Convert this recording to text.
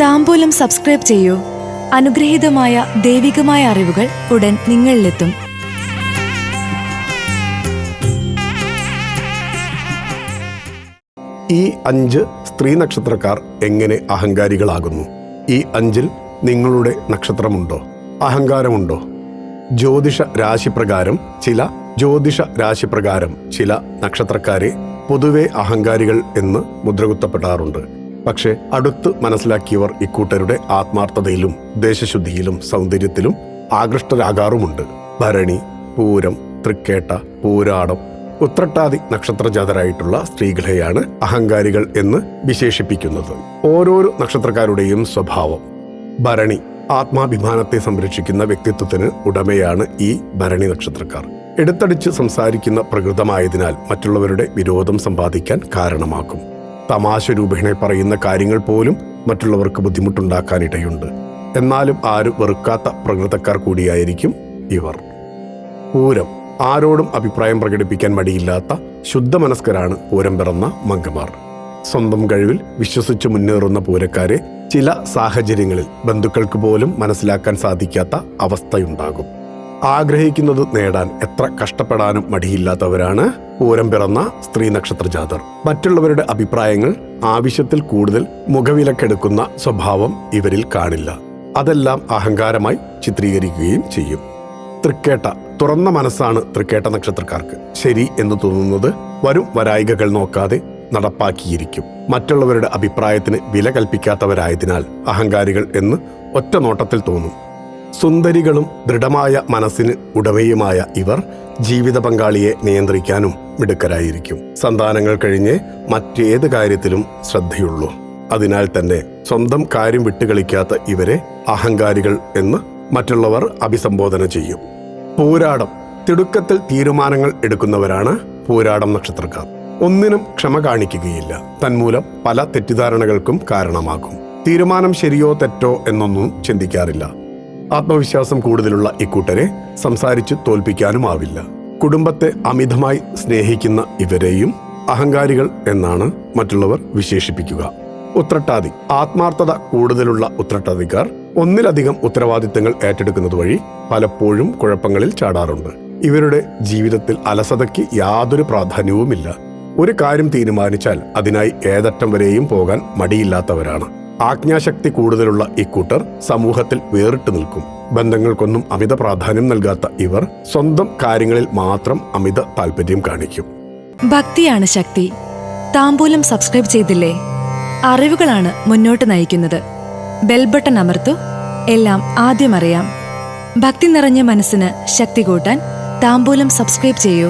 താമ്പൂലം subscribe ചെയ്യൂ. അനുഗ്രഹീതമായ ദൈവികമായ അറിവുകൾ ഉടൻ നിങ്ങളിലെത്തും. ഈ അഞ്ച് സ്ത്രീ നക്ഷത്രക്കാർ എങ്ങനെ അഹങ്കാരികളാകുന്നു? ഈ അഞ്ചിൽ നിങ്ങളുടെ നക്ഷത്രമുണ്ടോ? അഹങ്കാരമുണ്ടോ? ജ്യോതിഷ രാശിപ്രകാരം ചില ജ്യോതിഷ രാശിപ്രകാരം ചില നക്ഷത്രക്കാരെ പൊതുവെ അഹങ്കാരികൾ എന്ന് മുദ്രകുത്തപ്പെടാറുണ്ട്. പക്ഷേ അടുത്ത് മനസ്സിലാക്കിയവർ ഇക്കൂട്ടരുടെ ആത്മാർത്ഥതയിലും ദേശശുദ്ധിയിലും സൗന്ദര്യത്തിലും ആകൃഷ്ടരാകാറുമുണ്ട്. ഭരണി പൂരം തൃക്കേട്ട പൂരാടം ഉത്രട്ടാതി നക്ഷത്രജാതരായിട്ടുള്ള സ്ത്രീകളെയാണ് അഹങ്കാരികൾ എന്ന് വിശേഷിപ്പിക്കുന്നത്. ഓരോരോ നക്ഷത്രക്കാരുടെയും സ്വഭാവം. ഭരണി ആത്മാഭിമാനത്തെ സംരക്ഷിക്കുന്ന വ്യക്തിത്വത്തിന് ഉടമയാണ് ഈ ഭരണി നക്ഷത്രക്കാർ. എടുത്തടിച്ച് സംസാരിക്കുന്ന പ്രകൃതമായതിനാൽ മറ്റുള്ളവരുടെ വിരോധം സമ്പാദിക്കാൻ കാരണമാക്കും. തമാശ രൂപേണ പറയുന്ന കാര്യങ്ങൾ പോലും മറ്റുള്ളവർക്ക് ബുദ്ധിമുട്ടുണ്ടാക്കാനിടയുണ്ട്. എന്നാലും ആരും വെറുക്കാത്ത പ്രകൃതക്കാർ കൂടിയായിരിക്കും ഇവർ. പൂരം. ആരോടും അഭിപ്രായം പ്രകടിപ്പിക്കാൻ മടിയില്ലാത്ത ശുദ്ധമനസ്കരാണ് പൂരം പിറന്ന മങ്കമാർ സ്വന്തം കഴിവിൽ വിശ്വസിച്ച് മുന്നേറുന്ന പൂരക്കാരെ ചില സാഹചര്യങ്ങളിൽ ബന്ധുക്കൾക്ക് പോലും മനസ്സിലാക്കാൻ സാധിക്കാത്ത അവസ്ഥയുണ്ടാകും. ആഗ്രഹിക്കുന്നത് നേടാൻ എത്ര കഷ്ടപ്പെടാനും മടിയില്ലാത്തവരാണ് പൂരം പിറന്ന സ്ത്രീ നക്ഷത്ര ജാതർ മറ്റുള്ളവരുടെ അഭിപ്രായങ്ങൾ ആവശ്യത്തിൽ കൂടുതൽ മുഖവിലക്കെടുക്കുന്ന സ്വഭാവം ഇവരിൽ കാണില്ല. അതെല്ലാം അഹങ്കാരമായി ചിത്രീകരിക്കുകയും ചെയ്യും. തൃക്കേട്ട. തുറന്ന മനസ്സാണ് തൃക്കേട്ട നക്ഷത്രക്കാർക്ക്. ശരി എന്ന് തോന്നുന്നത് വരും വരായികകൾ നോക്കാതെ നടപ്പാക്കിയിരിക്കും. മറ്റുള്ളവരുടെ അഭിപ്രായത്തിന് വില കൽപ്പിക്കാത്തവരായതിനാൽ അഹങ്കാരികൾ എന്ന് ഒറ്റ നോട്ടത്തിൽ തോന്നും. സുന്ദരികളും ദൃഢമായ മനസ്സിന് ഉടമയുമായ ഇവർ ജീവിത പങ്കാളിയെ നിയന്ത്രിക്കാനും മിടുക്കരായിരിക്കും. സന്താനങ്ങൾ കഴിഞ്ഞ് മറ്റേത് കാര്യത്തിലും ശ്രദ്ധയുള്ളൂ. അതിനാൽ തന്നെ സ്വന്തം കാര്യം വിട്ടുകളിക്കാത്ത ഇവരെ അഹങ്കാരികൾ എന്ന് മറ്റുള്ളവർ അഭിസംബോധന ചെയ്യും. പൂരാടം തിടുക്കത്തിൽ തീരുമാനങ്ങൾ എടുക്കുന്നവരാണ് പൂരാടം നക്ഷത്രക്കാർ. ഒന്നിനും ക്ഷമ കാണിക്കുകയില്ല. തന്മൂലം പല തെറ്റിദ്ധാരണകൾക്കും കാരണമാകും. തീരുമാനം ശരിയോ തെറ്റോ എന്നൊന്നും ചിന്തിക്കാറില്ല. ആത്മവിശ്വാസം കൂടുതലുള്ള ഇക്കൂട്ടരെ സംസാരിച്ച് തോൽപ്പിക്കാനുമാവില്ല കുടുംബത്തെ അമിതമായി സ്നേഹിക്കുന്ന ഇവരെയും അഹങ്കാരികൾ എന്നാണ് മറ്റുള്ളവർ വിശേഷിപ്പിക്കുക. ഉത്രട്ടാതി ആത്മാർത്ഥത കൂടുതലുള്ള ഉത്രട്ടാതിക്കാർ ഒന്നിലധികം ഉത്തരവാദിത്തങ്ങൾ ഏറ്റെടുക്കുന്നത് വഴി പലപ്പോഴും കുഴപ്പങ്ങളിൽ ചാടാറുണ്ട്. ഇവരുടെ ജീവിതത്തിൽ അലസതയ്ക്ക് യാതൊരു പ്രാധാന്യവുമില്ല. ഒരു കാര്യം തീരുമാനിച്ചാൽ അതിനായി ഏതറ്റം വരെയും പോകാൻ മടിയില്ലാത്തവരാണ്. ആജ്ഞാശക്തി കൂടുതലുള്ള ഇക്കൂട്ടർ സമൂഹത്തിൽ വേറിട്ട് നിൽക്കും. ബന്ധങ്ങൾക്കൊന്നും അമിത പ്രാധാന്യം നൽകാത്ത ഇവർ സ്വന്തം കാര്യങ്ങളിൽ മാത്രം അമിത താല്പര്യം കാണിക്കും. ഭക്തിയാണ് ശക്തി. താമ്പൂലം സബ്സ്ക്രൈബ് ചെയ്തില്ലേ? അറിവുകളാണ് മുന്നോട്ട് നയിക്കുന്നത്. ബെൽബട്ടൺ അമർത്തു. എല്ലാം ആദ്യം അറിയാം. ഭക്തി നിറഞ്ഞ മനസ്സിന് ശക്തി കൂട്ടാൻ താമ്പൂലം സബ്സ്ക്രൈബ് ചെയ്യൂ.